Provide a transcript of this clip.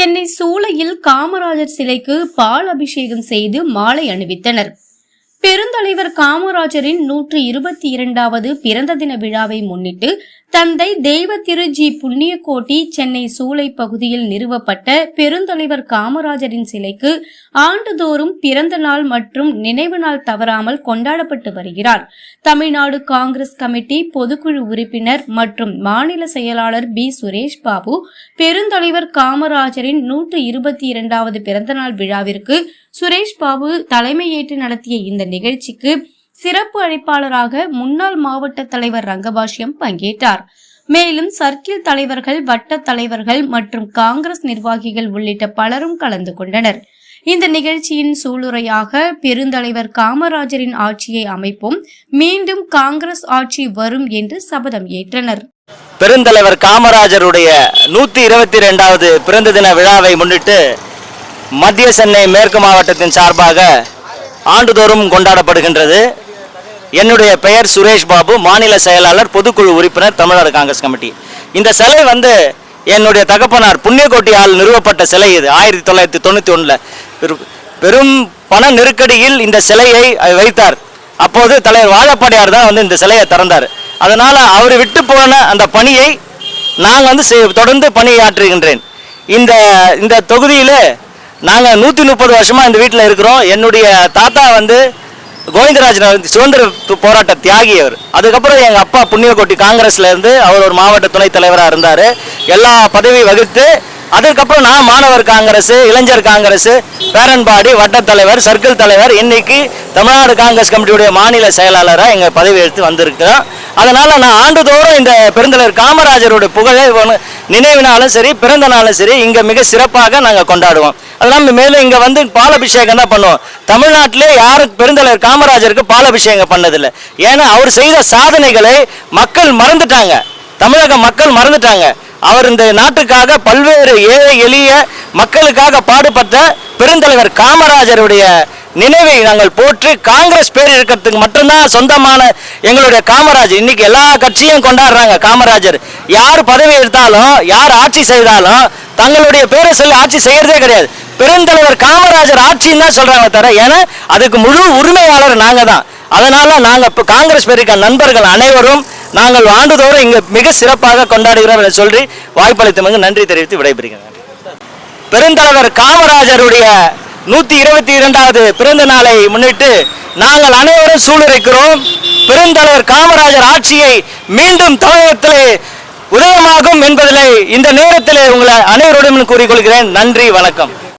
சென்னை சூளையில் காமராஜர் சிலைக்கு பால் அபிஷேகம் செய்து மாலை அணிவித்தனர். பெருந்தலைவர் காமராஜரின் நூற்று இருபத்தி இரண்டாவது பிறந்த தின விழாவை முன்னிட்டு தந்தை தெய்வ திரு ஜி புண்ணியக்கோட்டி சென்னை சூளை பகுதியில் நிறுவப்பட்ட பெருந்தலைவர் காமராஜரின் சிலைக்கு ஆண்டுதோறும் பிறந்த நாள் மற்றும் நினைவு நாள் தவறாமல் கொண்டாடப்பட்டு வருகிறார். தமிழ்நாடு காங்கிரஸ் கமிட்டி பொதுக்குழு உறுப்பினர் மற்றும் மாநில செயலாளர் பி சுரேஷ் பாபு பெருந்தலைவர் காமராஜரின் நூற்று இருபத்தி இரண்டாவது பிறந்தநாள் விழாவிற்கு சுரேஷ் பாபு தலைமையேற்று நடத்திய இந்த நிகழ்ச்சிக்கு சிறப்பு அழைப்பாளராக முன்னாள் மாவட்ட தலைவர் ரங்கபாஷ்யம் பங்கேற்றார். மேலும் சர்க்கிள் தலைவர்கள் வட்ட தலைவர்கள் மற்றும் காங்கிரஸ் நிர்வாகிகள் உள்ளிட்ட பலரும் கலந்து கொண்டனர். இந்த நிகழ்ச்சியின் சூளுரையாக பெருந்தலைவர் காமராஜரின் ஆட்சியை அமைப்போம். மீண்டும் காங்கிரஸ் ஆட்சி வரும் என்று சபதம் ஏற்றனர். பெருந்தலைவர் காமராஜருடைய நூற்றி இருபத்தி ரெண்டாவது பிறந்த தின விழாவை முன்னிட்டு மத்திய சென்னை மேற்கு மாவட்டத்தின் சார்பாக ஆண்டுதோறும் கொண்டாடப்படுகின்றது. என்னுடைய பெயர் சுரேஷ் பாபு. மாநில செயலாளர் பொதுக்குழு உறுப்பினர் தமிழ்நாடு காங்கிரஸ் கமிட்டி. இந்த சிலை வந்து என்னுடைய தகப்பனார் புண்ணியகோட்டியால் நிறுவப்பட்ட சிலை இது. ஆயிரத்தி தொள்ளாயிரத்தி தொண்ணூற்றி ஒன்றில் பெரும் பண நெருக்கடியில் இந்த சிலையை வைத்தார். அப்போது தலைவர் வாழப்பாடியார் தான் வந்து இந்த சிலையை திறந்தார். அதனால் அவர் விட்டு போன அந்த பணியை நான் வந்து செய்- தொடர்ந்து பணியாற்றுகின்றேன். இந்த இந்த தொகுதியில் நாங்கள் நூற்றி முப்பது வருஷமாக இந்த வீட்டில் இருக்கிறோம். என்னுடைய தாத்தா வந்து கோவிந்தராஜன் வந்து சுதந்திர போராட்ட தியாகி அவர் அதுக்கப்புறம் எங்கள் அப்பா புண்ணியகோட்டி காங்கிரஸ்ல இருந்து அவர் ஒரு மாவட்ட துணைத் தலைவராக இருந்தார். எல்லா பதவி வகுத்து அதுக்கப்புறம் நான் மாணவர் காங்கிரஸ் இளைஞர் காங்கிரஸ் பேரன்பாடி வட்டத்தலைவர் சர்க்கிள் தலைவர். இன்னைக்கு தமிழ்நாடு காங்கிரஸ் கமிட்டியுடைய மாநில செயலாளராக எங்கள் பதவி எடுத்து வந்திருக்கிறோம். அதனால் நான் ஆண்டுதோறும் இந்த பெருந்தலைவர் காமராஜருடைய புகழை நினைவினாலும் சரி பிறந்த நாளும் சரி இங்கே மிக சிறப்பாக நாங்கள் கொண்டாடுவோம். அதெல்லாம் மேலும் இங்கே வந்து பாலபிஷேகம் தான் பண்ணுவோம். தமிழ்நாட்டிலே யாரும் பெருந்தலைவர் காமராஜருக்கு பாலபிஷேகம் பண்ணதில்லை. ஏன்னா அவர் செய்த சாதனைகளை மக்கள் மறந்துட்டாங்க. தமிழக மக்கள் மறந்துட்டாங்க. அவர் இந்த நாட்டுக்காக பல்வேறு ஏழை எளிய மக்களுக்காக பாடுபட்ட பெருந்தலைவர் காமராஜருடைய நினைவை நாங்கள் போற்றி காங்கிரஸ் பேர் இருக்கிறதுக்கு மட்டும்தான் சொந்தமான எங்களுடைய காமராஜர். இன்னைக்கு எல்லா கட்சியும் கொண்டாடுறாங்க காமராஜர். யார் பதவி எடுத்தாலும் யார் ஆட்சி செய்தாலும் தங்களுடைய பேரை சொல்லி ஆட்சி செய்யறதே கிடையாது. பெருந்தலைவர் காமராஜர் ஆட்சின்னு தான் சொல்றாங்க தவிர ஏன்னா அதுக்கு முழு உரிமையாளர் நாங்க தான். அதனால நாங்கள் இப்போ காங்கிரஸ் பேருக்க நண்பர்கள் அனைவரும் நாங்கள் ஆண்டுதோறும் இங்கே மிக சிறப்பாக கொண்டாடுகிறோம் என சொல்லி வாய்ப்பளித்தமைக்கு நன்றி தெரிவித்து விடைபெறுகிறேன். பெருந்தலைவர் காமராஜருடைய நூத்தி இருபத்தி இரண்டாவது பிறந்த நாளை முன்னிட்டு நாங்கள் அனைவரும் சூழ்நிலைக்கிறோம் பெருந்தலைவர் காமராஜர் ஆட்சியை மீண்டும் தமிழகத்திலே உதயமாகும் என்பதிலே இந்த நேரத்திலே உங்களை அனைவருடன் கூறிக்கொள்கிறேன் நன்றி வணக்கம்.